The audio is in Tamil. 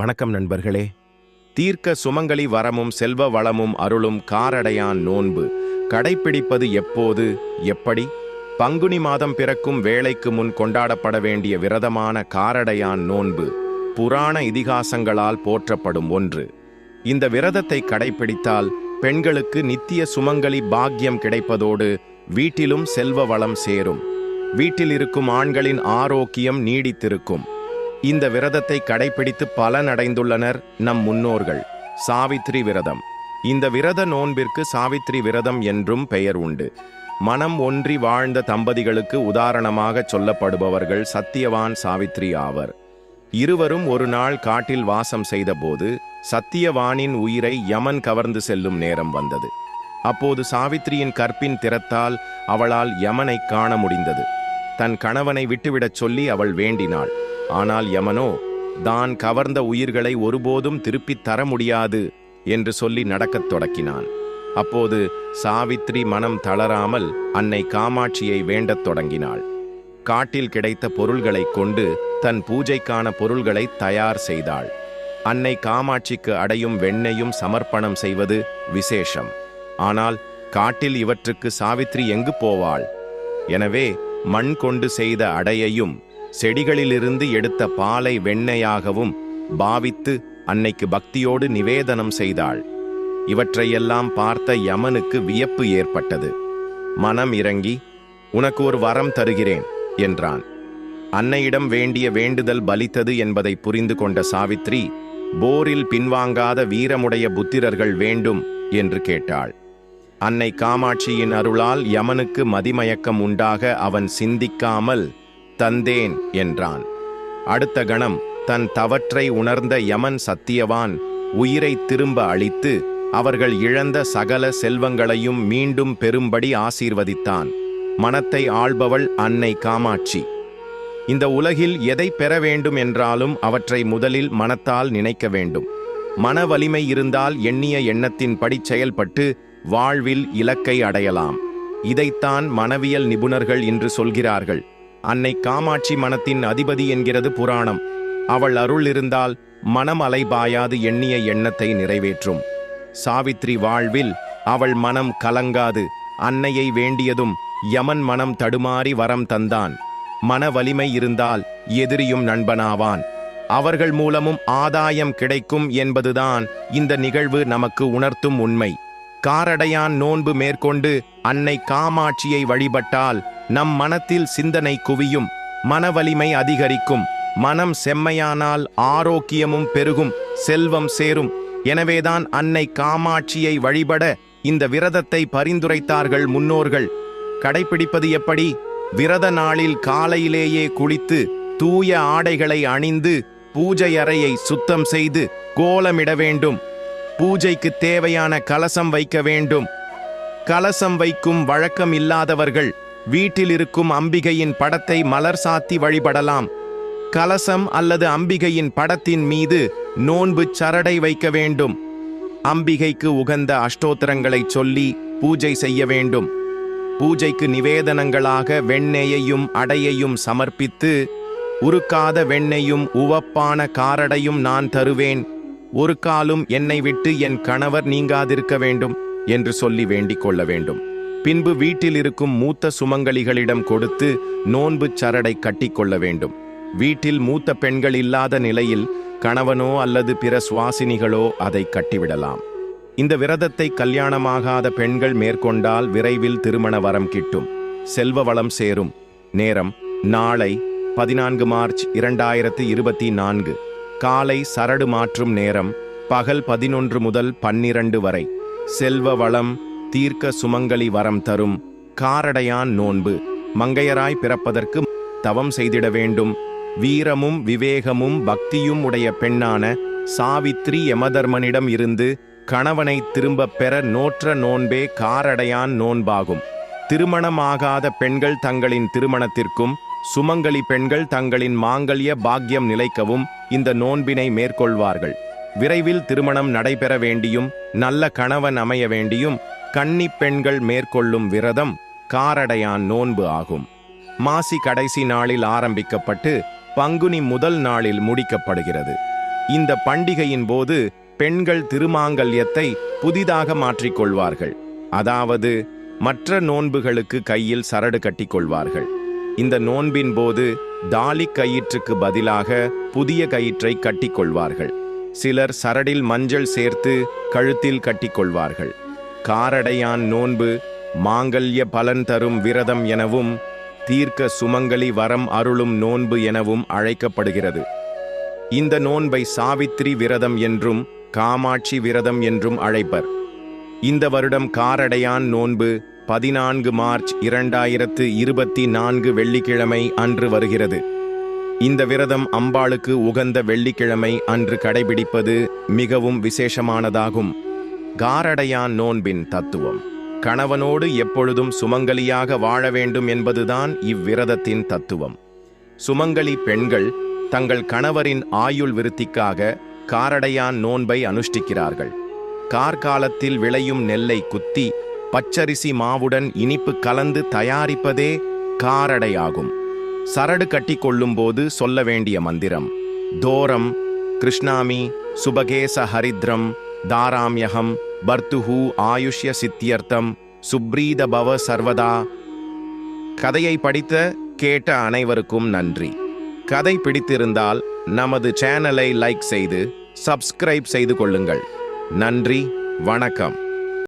வணக்கம் நண்பர்களே. தீர்க்க சுமங்கலி வரமும் செல்வ வளமும் அருளும் காரடையான் நோன்பு. கடைப்பிடிப்பது எப்போது எப்படி? பங்குனி மாதம் பிறக்கும் வேலைக்கு முன் கொண்டாடப்பட வேண்டிய விரதமான காரடையான் நோன்பு புராண இதிகாசங்களால் போற்றப்படும் ஒன்று. இந்த விரதத்தை கடைப்பிடித்தால் பெண்களுக்கு நித்திய சுமங்கலி பாக்கியம் கிடைப்பதோடு வீட்டிலும் செல்வ வளம் சேரும். வீட்டில் இருக்கும் ஆண்களின் ஆரோக்கியம் நீடித்திருக்கும். இந்த விரதத்தை கடைபிடித்து பலனடைந்துள்ளனர் நம் முன்னோர்கள். சாவித்ரி விரதம். இந்த விரத நோன்பிற்கு சாவித்ரி விரதம் என்றும் பெயர் உண்டு. மனம் ஒன்றி வாழ்ந்த தம்பதிகளுக்கு உதாரணமாக சொல்லப்படுபவர்கள் சத்தியவான் சாவித்ரி ஆவர். இருவரும் ஒரு நாள் காட்டில் வாசம் செய்தபோது சத்தியவானின் உயிரை யமன் கவர்ந்து செல்லும் நேரம் வந்தது. அப்போது சாவித்ரியின் கற்பின் திறத்தால் அவளால் யமனை காண முடிந்தது. தன் கணவனை விட்டுவிடச் சொல்லி அவள் வேண்டினாள். ஆனால் யமனோ தான் கவர்ந்த உயிர்களை ஒருபோதும் திருப்பித் தர முடியாது என்று சொல்லி நடக்கத் தொடக்கினான். அப்போது சாவித்ரி மனம் தளராமல் அன்னை காமாட்சியை வேண்டத் தொடங்கினாள். காட்டில் கிடைத்த பொருள்களைக் கொண்டு தன் பூஜைக்கான பொருள்களை தயார் செய்தாள். அன்னை காமாட்சிக்கு அடையும் வெண்ணையும் சமர்ப்பணம் செய்வது விசேஷம். ஆனால் காட்டில் இவற்றுக்கு சாவித்ரி எங்கு போவாள்? எனவே மண் கொண்டு செய்த அடையையும் செடிகளிலிருந்து எடுத்த பாலை வெண்ணையாகவும் பாவித்து அன்னைக்கு பக்தியோடு நிவேதனம் செய்தாள். இவற்றையெல்லாம் பார்த்த யமனுக்கு வியப்பு ஏற்பட்டது. மனம் இறங்கி உனக்கு ஒரு வரம் தருகிறேன் என்றான். அன்னையிடம் வேண்டிய வேண்டுதல் பலித்தது என்பதை புரிந்து கொண்ட சாவித்ரி போரில் பின்வாங்காத வீரமுடைய புத்திரர்கள் வேண்டும் என்று கேட்டாள். அன்னை காமாட்சியின் அருளால் யமனுக்கு மதிமயக்கம் உண்டாக அவன் சிந்திக்காமல் தந்தேன் என்றான். அடுத்த கணம் தன் தவற்றை உணர்ந்த யமன் சத்தியவான் உயிரை திரும்ப அளித்து அவர்கள் இழந்த சகல செல்வங்களையும் மீண்டும் பெறும்படி ஆசீர்வதித்தான். மனத்தை ஆள்பவள் அன்னை காமாட்சி. இந்த உலகில் எதை பெற வேண்டும் என்றாலும் அவற்றை முதலில் மனத்தால் நினைக்க வேண்டும். மன வலிமை இருந்தால் எண்ணிய எண்ணத்தின்படி செயல்பட்டு வாழ்வில் இலக்கை அடையலாம். இதைத்தான் மனவியல் நிபுணர்கள் இன்று சொல்கிறார்கள். அன்னை காமாட்சி மனத்தின் அதிபதி என்கிறது புராணம். அவள் அருள் இருந்தால் மனம் அலைபாயாது எண்ணிய எண்ணத்தை நிறைவேற்றும். சாவித்ரி வாழ்வில் அவள் மனம் கலங்காது. அன்னையை வேண்டியதும் யமன் மனம் தடுமாறி வரம் தந்தான். மன வலிமை இருந்தால் எதிரியும் நண்பனாவான். அவர்கள் மூலமும் ஆதாயம் கிடைக்கும் என்பதுதான் இந்த நிகழ்வு நமக்கு உணர்த்தும் உண்மை. காரடையான் நோன்பு மேற்கொண்டு அன்னை காமாட்சியை வழிபட்டால் நம் மனத்தில் சிந்தனை குவியும் மனவலிமை அதிகரிக்கும் மனம் செம்மையானால் ஆரோக்கியமும் பெருகும் செல்வம் சேரும். எனவேதான் அன்னை காமாட்சியை வழிபட இந்த விரதத்தை பரிந்துரைத்தார்கள் முன்னோர்கள். கடைபிடிப்பது எப்படி? விரத நாளில் காலையிலேயே குளித்து தூய ஆடைகளை அணிந்து பூஜை அறையை சுத்தம் செய்து கோலமிட வேண்டும். பூஜைக்கு தேவையான கலசம் வைக்க வேண்டும். கலசம் வைக்கும் வழக்கம் இல்லாதவர்கள் வீட்டில் இருக்கும் அம்பிகையின் படத்தை மலர் சாத்தி வழிபடலாம். கலசம் அல்லது அம்பிகையின் படத்தின் மீது நோன்பு சரடை வைக்க வேண்டும். அம்பிகைக்கு உகந்த அஷ்டோத்திரங்களை சொல்லி பூஜை செய்ய வேண்டும். பூஜைக்கு நிவேதனங்களாக வெண்ணெயையும் அடையையும் சமர்ப்பித்து உருக்காத வெண்ணையும் உவப்பான காரடையும் நான் தருவேன். ஒரு காலும் என்னை விட்டு என் கணவர் நீங்காதிருக்க வேண்டும் என்று சொல்லி வேண்டிக் கொள்ள வேண்டும். பின்பு வீட்டில் இருக்கும் மூத்த சுமங்கலிகளிடம் கொடுத்து நோன்பு சரடை கட்டிக்கொள்ள வேண்டும். வீட்டில் மூத்த பெண்கள் இல்லாத நிலையில் கணவனோ அல்லது பிற சுவாசினிகளோ அதை கட்டிவிடலாம். இந்த விரதத்தை கல்யாணமாகாத பெண்கள் மேற்கொண்டால் விரைவில் திருமண வரம் கிட்டும். செல்வ வளம் சேரும். நேரம் நாளை பதினான்கு மார்ச் இரண்டாயிரத்து இருபத்தி நான்கு. காலை சரடு மாற்றும் நேரம் பகல் பதினொன்று முதல் பன்னிரண்டு வரை. செல்வ வளம் தீர்க்க சுமங்கலி வரம் தரும் காரடையான் நோன்பு. மங்கையராய் பிறப்பதற்கு தவம் செய்திட வேண்டும். வீரமும் விவேகமும் பக்தியும் உடைய பெண்ணான சாவித்ரி யமதர்மனிடம் இருந்து கணவனை திரும்பப் பெற நோற்ற நோன்பே காரடையான் நோன்பாகும். திருமணமாகாத பெண்கள் தங்களின் திருமணத்திற்கும் சுமங்கலி பெண்கள் தங்களின் மாங்கல்ய பாக்கியம் நிலைக்கவும் இந்த நோன்பினை மேற்கொள்வார்கள். விரைவில் திருமணம் நடைபெற வேண்டியும் நல்ல கணவன் அமைய வேண்டியும் கன்னி பெண்கள் மேற்கொள்ளும் விரதம் காரடையான் நோன்பு ஆகும். மாசி கடைசி நாளில் ஆரம்பிக்கப்பட்டு பங்குனி முதல் நாளில் முடிக்கப்படுகிறது. இந்த பண்டிகையின் போது பெண்கள் திருமாங்கல்யத்தை புதிதாக மாற்றிக்கொள்வார்கள். அதாவது மற்ற நோன்புகளுக்கு கையில் சரடு கட்டிக்கொள்வார்கள். இந்த நோன்பின் போது தாலி கயிற்றுக்கு பதிலாக புதிய கயிற்றை கட்டிக்கொள்வார்கள். சிலர் சரடில் மஞ்சள் சேர்த்து கழுத்தில் கட்டிக்கொள்வார்கள். காரடையான் நோன்பு மாங்கல்ய பலன் தரும் விரதம் எனவும் தீர்க்க சுமங்கலி வரம் அருளும் நோன்பு எனவும் அழைக்கப்படுகிறது. இந்த நோன்பை சாவித்திரி விரதம் என்றும் காமாட்சி விரதம் என்றும் அழைப்பர். இந்த வருடம் காரடையான் நோன்பு பதினான்கு மார்ச் இரண்டாயிரத்து இருபத்தி நான்கு வெள்ளிக்கிழமை அன்று வருகிறது. இந்த விரதம் அம்பாளுக்கு உகந்த வெள்ளிக்கிழமை அன்று கடைபிடிப்பது மிகவும் விசேஷமானதாகும். காரடையான் நோன்பின் தத்துவம். கணவனோடு எப்பொழுதும் சுமங்கலியாக வாழ வேண்டும் என்பதுதான் இவ்விரதத்தின் தத்துவம். சுமங்கலி பெண்கள் தங்கள் கணவரின் ஆயுள் விருத்திக்காக காரடையான் நோன்பை அனுஷ்டிக்கிறார்கள். கார்காலத்தில் விளையும் நெல்லை குத்தி பச்சரிசி மாவுடன் இனிப்பு கலந்து தயாரிப்பதே காரடையாகும். சரடு கட்டிக்கொள்ளும்போது சொல்ல வேண்டிய மந்திரம் தோரம் கிருஷ்ணாமி சுபகேச ஹரித்ரம் தாராம்யகம் பர்த்துஹு ஆயுஷ்ய சித்தியர்த்தம் சுப்ரீத பவ சர்வதா. கதையை படித்த கேட்ட அனைவருக்கும் நன்றி. கதை பிடித்திருந்தால் நமது சேனலை லைக் செய்து சப்ஸ்கிரைப் செய்து கொள்ளுங்கள். நன்றி வணக்கம்.